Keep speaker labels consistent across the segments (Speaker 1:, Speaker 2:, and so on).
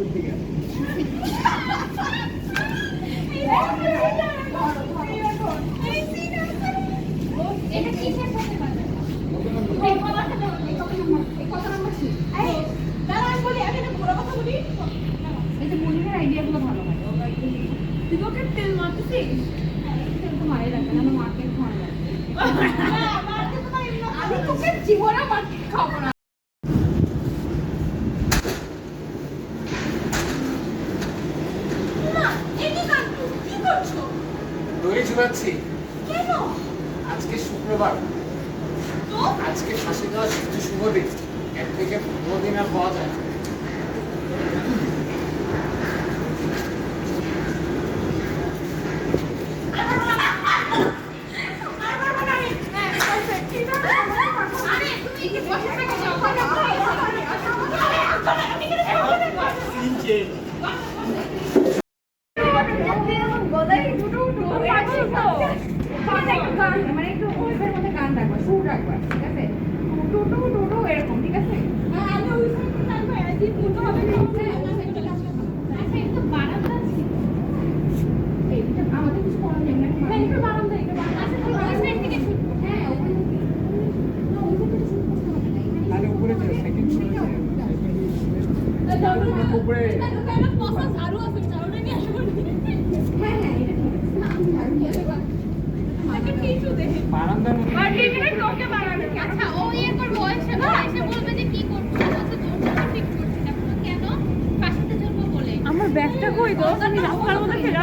Speaker 1: জীবনে মাকে খাব না,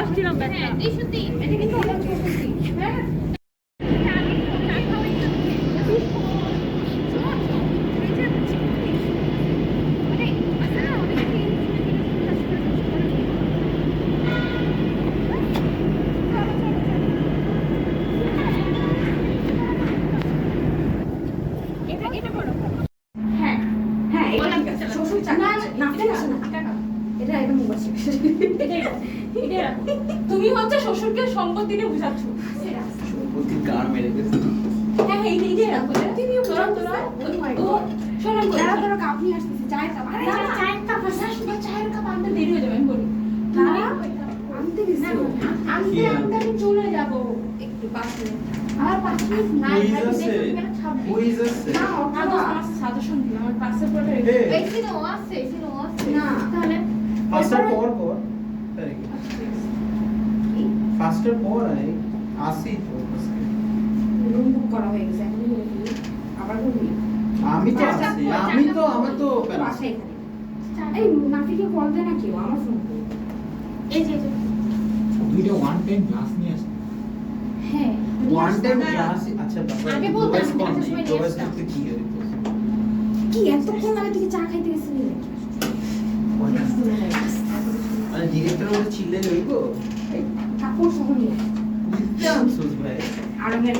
Speaker 2: আসছিলাম ব্যাগটা
Speaker 1: তুমি হচ্ছে শ্বশুরকে সম্পত্তি নিয়ে বুঝাচ্ছ।
Speaker 3: সম্পত্তি গান মেরে
Speaker 1: হ্যাঁ হ্যাঁ এই যে রাখো তুমি তোরা তোরা শোনো যারা তোরা কাপ নিয়ে আসতেছে চায়ের কাপ। আরে চায়ের কাপ না শুধু চায়ের কাপ আনতে দেরি হয়ে যাবে আমি বলি। তারা আনতে গেছি। আনতে আনতে আমি চলে যাব। একটু আমার মিনিট নাই না সাজেশন দিলাম আমার আছে তাহলে
Speaker 3: ফার্স্টের পর পর। ফার্স্টের পর আই আসি তো
Speaker 1: রুম বুক করা হয়ে গেছে এখন আবার ঘুরবি?
Speaker 3: আমি তো
Speaker 1: আচ্ছা,
Speaker 3: আছি আমি তো আমার তো
Speaker 1: বাসায় এই নাফিকে কল দে না কেউ আমার ফোন এই যে।
Speaker 4: দুইটা ওয়ান টাইম গ্লাস নিয়ে আসে
Speaker 1: হ্যাঁ
Speaker 3: ওয়ান টাইম ক্লাস আচ্ছা বাবা
Speaker 1: আগে বলতাম,
Speaker 3: কর
Speaker 1: সময় নিয়ে আসতাম।
Speaker 3: কি
Speaker 1: এতক্ষণ আগে থেকে চা খাইতে গেছিলি
Speaker 3: মানে ডিরেক্টর মধ্যে চিল্লে লইবো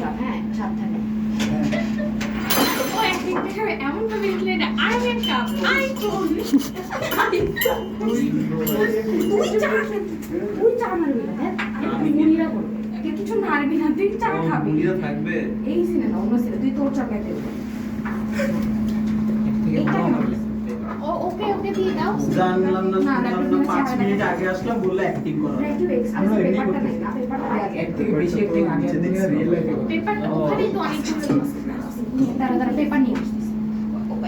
Speaker 1: কাপ হ্যাঁ সাবধানে। ও এক একটা সময় এমন ভাবে লিখলে এটা আরঙের কাপ। আই তুই চা তুই চা মারবি না আমি মুড়িরা করবে। তুই কিছু মারবি না তুই চা খাবি।
Speaker 3: থাকবে।
Speaker 1: এই সিনে না অন্য সিনে তুই তোর চা খাইতে হবে।
Speaker 3: জানলাম না
Speaker 1: না,
Speaker 3: শুনলাম
Speaker 1: না,
Speaker 3: না পাঁচ মিনিট আগে আসলাম বললে অ্যাক্টিং করা।
Speaker 1: না, একটু এক্সপ্রেস
Speaker 4: আমরা এমনি
Speaker 1: পেপারটা
Speaker 4: করতেছি।
Speaker 1: নাই না পেপারটা দেয়া
Speaker 4: এর থেকে বেশি একটু আগে
Speaker 3: নিচে রিয়েল লাইফে
Speaker 1: পেপারটা ওখানেই তো অনেক কিছু দাঁড়া দাঁড়া পেপার নিয়ে আসতেছি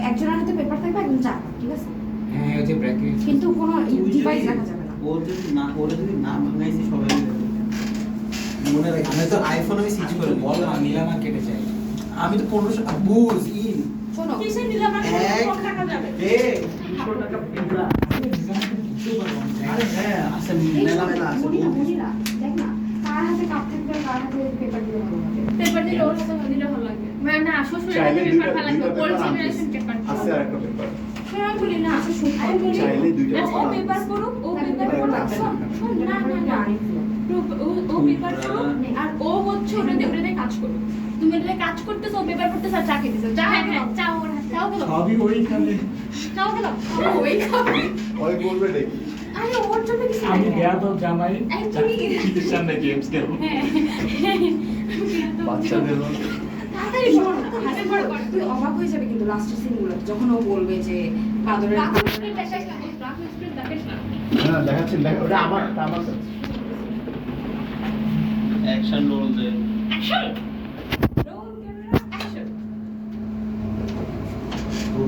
Speaker 1: একজনের হাতে পেপার থাকবে একজন চা ঠিক আছে?
Speaker 4: হ্যাঁ ওই যে ব্র্যাকেট
Speaker 1: কিন্তু কোনো ডিভাইস রাখা যাবে না।
Speaker 3: ও যদি না ওরা যদি না ভাঙাইছি সবাই মনে রাখ আমি তো আইফোন আমি সুইচ করে
Speaker 4: বল না নিলাম আর কেটে চাই
Speaker 3: আমি তো পনেরোশো বুঝ ইন।
Speaker 1: শোনো।
Speaker 2: কিসে নিলাম? না কত টাকা যাবে।
Speaker 3: টাকা পিঁপড়া আরে হ্যাঁ আছে মেলা মেলা আছে
Speaker 1: মনিরা, মনিরা, দেখ না কার। হাতে কাপ থাকবে কার হাতে পেপার। দিলে ভালো লাগে
Speaker 2: পেপার দিলে ওর সাথে দিলে ভালো লাগবে
Speaker 1: না না শ্বশুরের
Speaker 5: চাইলে
Speaker 1: পেপার ভালো লাগবে
Speaker 5: দুইটা
Speaker 1: ওর
Speaker 5: পেপার আছে আর পেপার
Speaker 1: শোনো
Speaker 2: বলি না শুন আমি বলি
Speaker 5: চাইলে দুইটা
Speaker 2: ও পেপার করুক ও
Speaker 6: হ্যাঁ,
Speaker 2: পেপার
Speaker 6: পেপার
Speaker 2: করুক
Speaker 6: না।
Speaker 2: না না না ও- ও- ও পেপার করুক আর ও হচ্ছে ওটাতে ওটাতে কাজ করুক। তুমি কাজ করতেছো ও পেপার করতেছো আর চা খেতেছো চা
Speaker 3: হ্যাঁ,
Speaker 2: খেলো চাও ওর
Speaker 5: সবই ওইখানে।
Speaker 2: ওই
Speaker 5: বলবে দেখি
Speaker 2: আরে ওর জন্য কিছু
Speaker 4: আমি বেয়াদব জামাই সামনে গেমস খেলব
Speaker 2: হ্যাঁ
Speaker 5: বাচ্চাদের
Speaker 1: তুই অবাক হয়ে যাবে কিন্তু লাস্টের সিনগুলো যখন ও বলবে যে বাদরের
Speaker 2: না? না
Speaker 5: দেখাচ্ছেন দেখা ওটা আমার আমার।
Speaker 7: অ্যাকশন রোল দে।
Speaker 2: Action roll camera action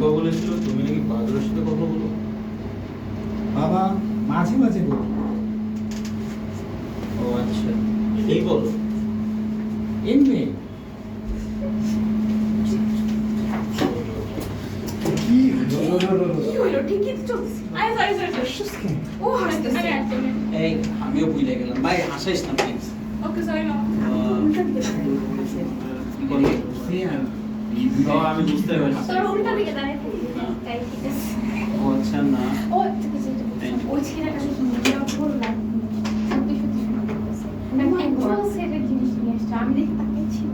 Speaker 7: Rupa বলেছিল তুমি নাকি বাদরের সাথে কথা বলো?
Speaker 4: বাবা মাঝে মাঝে বলি।
Speaker 7: ও আচ্ছা এই বলো?
Speaker 4: এমনি।
Speaker 5: কি
Speaker 1: কি
Speaker 7: আমিও ভুলে গেলাম। ভাই হাসাইস না প্লিজ
Speaker 2: ওকে সরি না
Speaker 7: কি ও আমি বুঝতে পারছি।
Speaker 2: তোর উল্টা দিকে
Speaker 7: না।
Speaker 2: তাই ঠিক আছে।
Speaker 7: ও আচ্ছা না।
Speaker 2: ও ঠিক আছে ওই ছেলেটা শুধু বললাম সত্যি সত্যি শোনা করতেছে আমি দেখি তাকে ছিল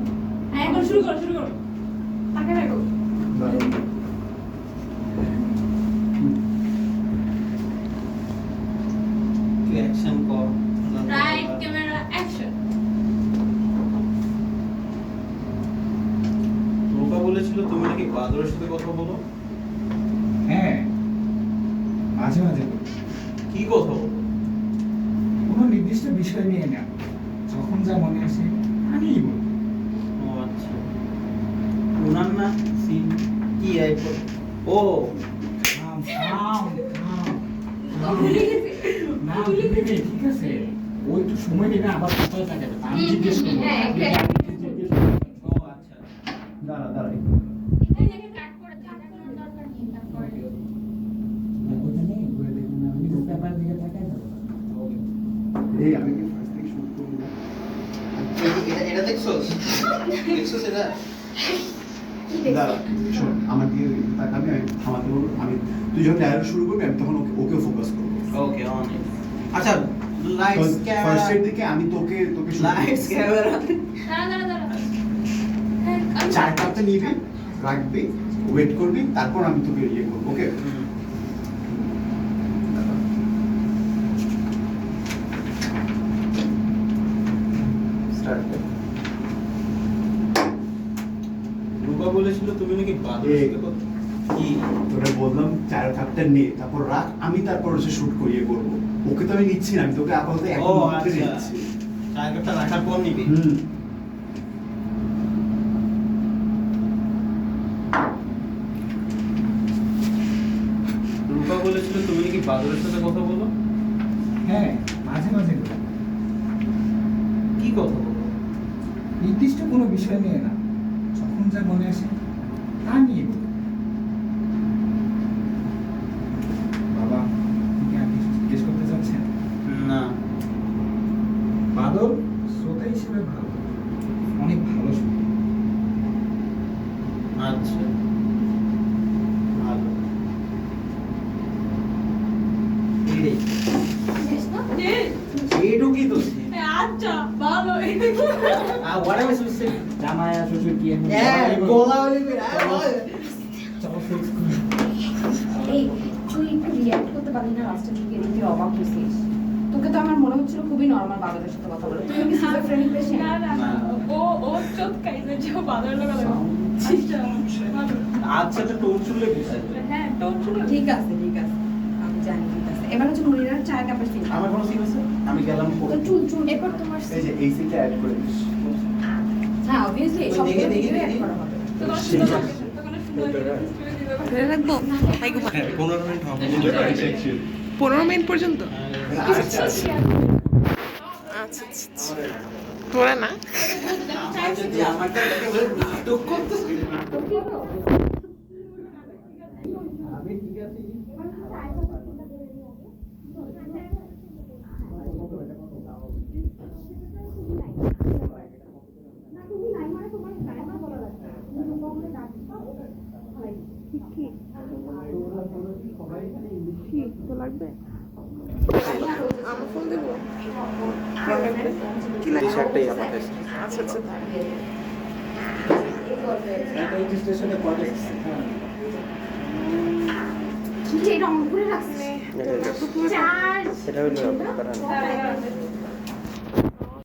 Speaker 2: হ্যাঁ এখন শুরু করো শুরু করো তাকে রাখো
Speaker 7: তুই অ্যাকশন কর
Speaker 2: রাইট ক্যামেরা অ্যাকশন
Speaker 7: রূপা বলেছিল তুমি নাকি বাদরের সাথে কথা বলো।
Speaker 4: হ্যাঁ মাঝে মাঝে
Speaker 7: কি কথা বলো?
Speaker 4: কোনো নির্দিষ্ট বিষয় নিয়ে না। যখন যা মনে আসে আমিই বলি।
Speaker 7: ও আচ্ছা। ওনার না সিন কি এক ও।
Speaker 4: থাম, থাম, থাম। না, ঠিক আছে। ওই একটু সময় নেবে আবার কোথায় থাকে আমি জিজ্ঞেস করব
Speaker 2: হ্যাঁ,
Speaker 4: আপনি
Speaker 2: exactly.
Speaker 4: আমাকে জিজ্ঞেস করবেন।
Speaker 7: ও আচ্ছা
Speaker 5: দাঁড়া দাঁড়া
Speaker 2: এই জায়গায় কাট করে কাট করার দরকার নেই তারপরে
Speaker 4: ওইটা নেই, ওই দেখুন, পেপার দিকে তাকাই না।
Speaker 5: এই আমি কি ফার্স্ট থেকে শুট করব?
Speaker 7: এটা এটা দেখছোস দেখছোস এটা
Speaker 5: আমার দিকে আমি থামাতে বলব আমি তুই যখন ডায়ালগ শুরু করবি আমি তখন ওকে ওকে ফোকাস করব।
Speaker 7: ওকে আচ্ছা লাইটস
Speaker 5: ফার্স্ট এর দিকে আমি তোকে তোকে shoot করব।
Speaker 7: লাইটস ক্যামেরা
Speaker 2: দাঁড়া দাঁড়া দাঁড়া। হ্যাঁ আমি
Speaker 5: চার কাপটা নিবি রাখবি ওয়েট করবি তারপর আমি তোকে ইয়ে করব ওকে স্টার্ট
Speaker 7: রূপা বলেছিল তুমি নাকি বাদরের
Speaker 5: এই।
Speaker 7: সাথে কথা কি
Speaker 5: তোরা বললাম চার কাপটা নে তারপর রাখ আমি তারপর হচ্ছে শুট করিয়ে করব। ওকে তো আমি নিচ্ছি না আমি তোকে আপাতত এখন মুহূর্তে
Speaker 7: আচ্ছা।
Speaker 5: নিচ্ছি
Speaker 7: টার্গেটটা রাখার পর নিবি?
Speaker 5: হুম।
Speaker 7: রূপা বলেছিল তুমি নাকি বাদরের সাথে কথা বলো?
Speaker 4: হ্যাঁ মাঝে মাঝে
Speaker 7: কি কথা বলো?
Speaker 4: নির্দিষ্ট কোনো বিষয় নিয়ে না যখন যা মনে আসে তা নিয়ে বলি বাবা আপনি কি আর কিছু জিজ্ঞেস করতে চাচ্ছেন
Speaker 7: না
Speaker 4: বাদল শ্রোতা হিসেবে ভালো অনেক ভালো শুনে
Speaker 7: আচ্ছা ভালো এই
Speaker 2: শেষ না
Speaker 7: এইটুকুই কি তো
Speaker 2: আচ্ছা ভালো
Speaker 7: আর what am I supposed to say?
Speaker 4: জামাই আর শ্বশুর কি এখন
Speaker 7: হ্যাঁ, গোলা হলি বে, আর বল।
Speaker 4: চলো fix করি।
Speaker 1: এই তুই একটু রিয়াক্ট করতে পারলি না লাস্টের দিকে তুই অবাক হয়েছিস তোকে তো আমার মনে হচ্ছিল খুবই নর্মাল বাদরের সাথে কথা বলে তুই কি সিজোফ্রেনিক পেশেন্ট
Speaker 2: না না ও ও চোখ খাইছে যে বাদর লাগা আচ্ছা
Speaker 7: আচ্ছা তো টোন শুনলে পারবে।
Speaker 2: হ্যাঁ টোন শুনে
Speaker 1: ঠিক আছে ঠিক আছে। আমি জানি ঠিক আছে। এবার হচ্ছে মনিরার চায়ের কাপের সিন
Speaker 7: আমার কোনো সিন আছে? আমি গেলাম
Speaker 1: তো চুল চুল।
Speaker 2: এরপর তোমার
Speaker 5: এই যে এই সিটটা অ্যাড করে দিস।
Speaker 1: হ্যাঁ অবভিয়াসলি সব
Speaker 7: দেখে, দেখে,
Speaker 1: অ্যাড করা হবে।
Speaker 2: তো তোমার
Speaker 3: ধরে রাখব
Speaker 7: পনেরো মিনিট
Speaker 3: পনেরো মিনিট পর্যন্ত আচ্ছা আচ্ছা আচ্ছা। তোরা না
Speaker 7: আর যদি আমাকে দেখে বলে, নাটক করতেছে আমি ঠিক আছে
Speaker 1: কি
Speaker 3: লাগবে আমার ফোন দেবো কি লাগবে
Speaker 7: একটাই আমার কাছে
Speaker 3: আচ্ছা আচ্ছা তাই।
Speaker 4: রেজিস্ট্রেশনে কত
Speaker 1: কি তো অন করে রাখছিস? চার্জ।
Speaker 7: এটা হলো